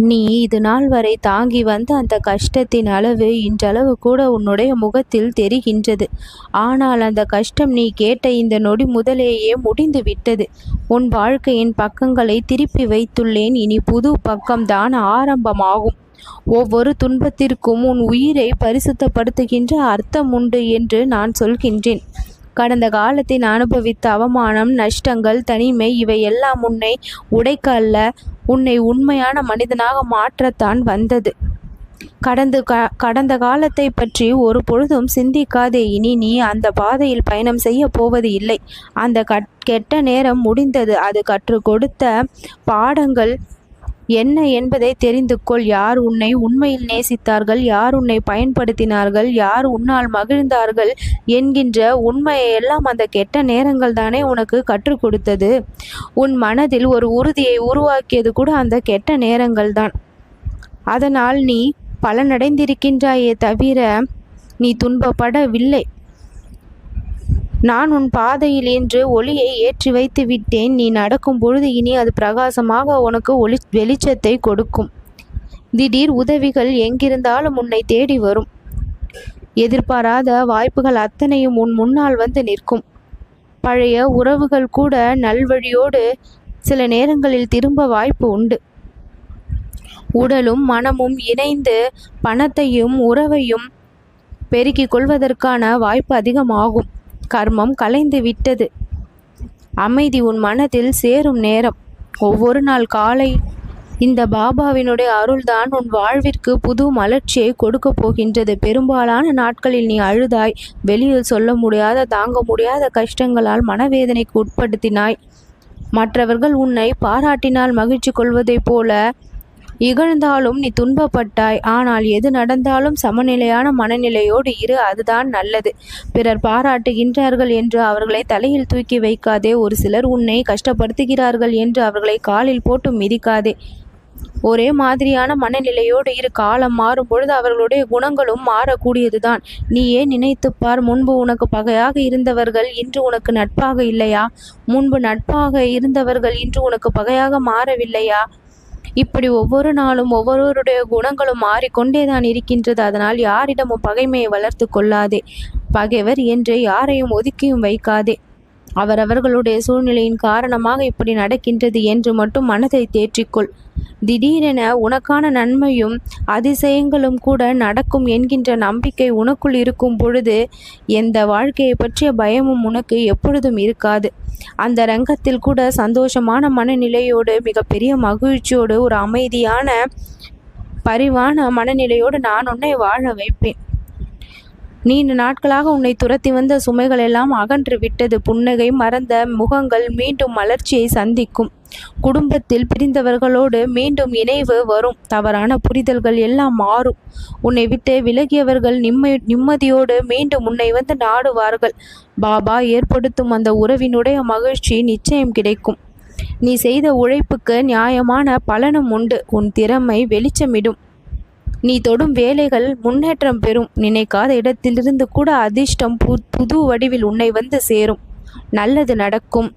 நீ இது நாள் வரை தாங்கி வந்த அந்த கஷ்டத்தின் அளவு இன்றளவு கூட உன்னுடைய முகத்தில் தெரிகின்றது. ஆனால் அந்த கஷ்டம் நீ கேட்ட இந்த நொடி முதலேயே முடிந்து விட்டது. உன் வாழ்க்கையின் பக்கங்களை திருப்பி வைத்துள்ளேன். இனி புது பக்கம்தான் ஆரம்பமாகும். ஒவ்வொரு துன்பத்திற்கும் உன் உயிரை பரிசுத்தப்படுத்துகின்ற அர்த்தம் உண்டு என்று நான் சொல்கின்றேன். கடந்த காலத்தில் அனுபவித்த அவமானம் நஷ்டங்கள் தனிமை இவை எல்லாம் உன்னை உடைக்க அல்ல உன்னை உண்மையான மனிதனாக மாற்றத்தான் வந்தது. கடந்து க கடந்த காலத்தை பற்றி ஒரு பொழுதும் சிந்திக்காதே. இனி நீ அந்த பாதையில் பயணம் செய்ய போவது இல்லை. அந்த கட் கெட்ட நேரம் முடிந்தது. அது கற்றுக் கொடுத்த பாடங்கள் என்ன என்பதை தெரிந்து கொள் யார் உன்னை உண்மையில் நேசித்தார்கள்? யார் உன்னை பயன்படுத்தினார்கள்? யார் உன்னால் மகிழ்ந்தார்கள்? என்கின்ற உண்மையை எல்லாம் அந்த கெட்ட நேரங்கள் தானே உனக்கு கற்றுக் கொடுத்தது. உன் மனதில் ஒரு உறுதியை உருவாக்கியது கூட அந்த கெட்ட நேரங்கள் தான். அதனால் நீ பலனடைந்திருக்கின்றாயே தவிர நீ துன்பப்படவில்லை. நான் உன் பாதையில் என்று ஒளியை ஏற்றி வைத்து விட்டேன். நீ நடக்கும் பொழுது இனி அது பிரகாசமாக உனக்கு ஒளி வெளிச்சத்தை கொடுக்கும். திடீர் உதவிகள் எங்கிருந்தாலும் உன்னை தேடி வரும். எதிர்பாராத வாய்ப்புகள் அத்தனையும் உன் முன்னால் வந்து நிற்கும். பழைய உறவுகள் கூட நல்வழியோடு சில நேரங்களில் திரும்ப வாய்ப்பு உண்டு. உடலும் மனமும் இணைந்து பணத்தையும் உறவையும் பெருக்கிக் கொள்வதற்கான வாய்ப்பு அதிகமாகும். கர்மம் கலைந்து விட்டது. அமைதி உன் மனதில் சேரும் நேரம். ஒவ்வொரு நாள் காலை இந்த பாபாவினுடைய அருள்தான் உன் வாழ்விற்கு புது மலர்ச்சியை கொடுக்க போகின்றது. பெரும்பாலான நாட்களில் நீ அழுதாய் வெளியில் சொல்ல முடியாத தாங்க முடியாத கஷ்டங்களால் மனவேதனைக்கு உட்படுத்தினாய். மற்றவர்கள் உன்னை பாராட்டினால் மகிழ்ச்சி கொள்வதைப் போல இகழ்ந்தாலும் நீ துன்பப்பட்டாய். ஆனால் எது நடந்தாலும் சமநிலையான மனநிலையோடு இரு அதுதான் நல்லது. பிறர் பாராட்டுகின்றார்கள் என்று அவர்களை தலையில் தூக்கி வைக்காதே. ஒரு சிலர் உன்னை கஷ்டப்படுத்துகிறார்கள் என்று அவர்களை காலில் போட்டு மிதிக்காதே. ஒரே மாதிரியான மனநிலையோடு இரு. காலம் மாறும் பொழுது அவர்களுடைய குணங்களும் மாறக்கூடியதுதான். நீ ஏன் நினைத்துப்பார் முன்பு உனக்கு பகையாக இருந்தவர்கள் இன்று உனக்கு நட்பாக இல்லையா? முன்பு நட்பாக இருந்தவர்கள் இன்று உனக்கு பகையாக மாறவில்லையா? இப்படி ஒவ்வொரு நாளும் ஒவ்வொருவருடைய குணங்களும் மாறிக்கொண்டேதான் இருக்கின்றது. அதனால் யாரிடமும் பகைமையை வளர்த்து கொள்ளாதே. பகைவர் என்று யாரையும் ஒதுக்கியும் வைக்காதே. அவரவர்களுடைய சூழ்நிலையின் காரணமாக இப்படி நடக்கின்றது என்று மட்டும் மனதை தேற்றிக்கொள். திடீரென உனக்கான நன்மையும் அதிசயங்களும் கூட நடக்கும் என்கின்ற நம்பிக்கை உனக்குள் இருக்கும் பொழுது எந்த வாழ்க்கையை பற்றிய பயமும் உனக்கு எப்பொழுதும் இருக்காது. அந்த ரங்கத்தில் கூட சந்தோஷமான மனநிலையோடு மிகப்பெரிய மகிழ்ச்சியோடு ஒரு அமைதியான பரிவான மனநிலையோடு நான் உன்னை வாழ வைப்பேன். நீண்ட நாட்களாக உன்னை துரத்தி வந்த சுமைகள் எல்லாம் அகன்று விட்டது. புன்னகை மறந்த முகங்கள் மீண்டும் மலர்ச்சியை சந்திக்கும். குடும்பத்தில் பிரிந்தவர்களோடு மீண்டும் இணைவு வரும். தவறான புரிதல்கள் எல்லாம் மாறும். உன்னை விட்டு விலகியவர்கள் நிம்ம நிம்மதியோடு மீண்டும் உன்னை வந்து நாடுவார்கள். பாபா ஏற்படுத்தும் அந்த உறவினுடைய மகிழ்ச்சி நிச்சயம் கிடைக்கும். நீ செய்த உழைப்புக்கு நியாயமான பலனும் உண்டு. உன் திறமை வெளிச்சமிடும். நீ தொடும் வேலைகள் முன்னேற்றம் பெறும். நினைக்காத இடத்திலிருந்து கூட அதிர்ஷ்டம் புது வடிவில் உன்னை வந்து சேரும். நல்லது நடக்கும்.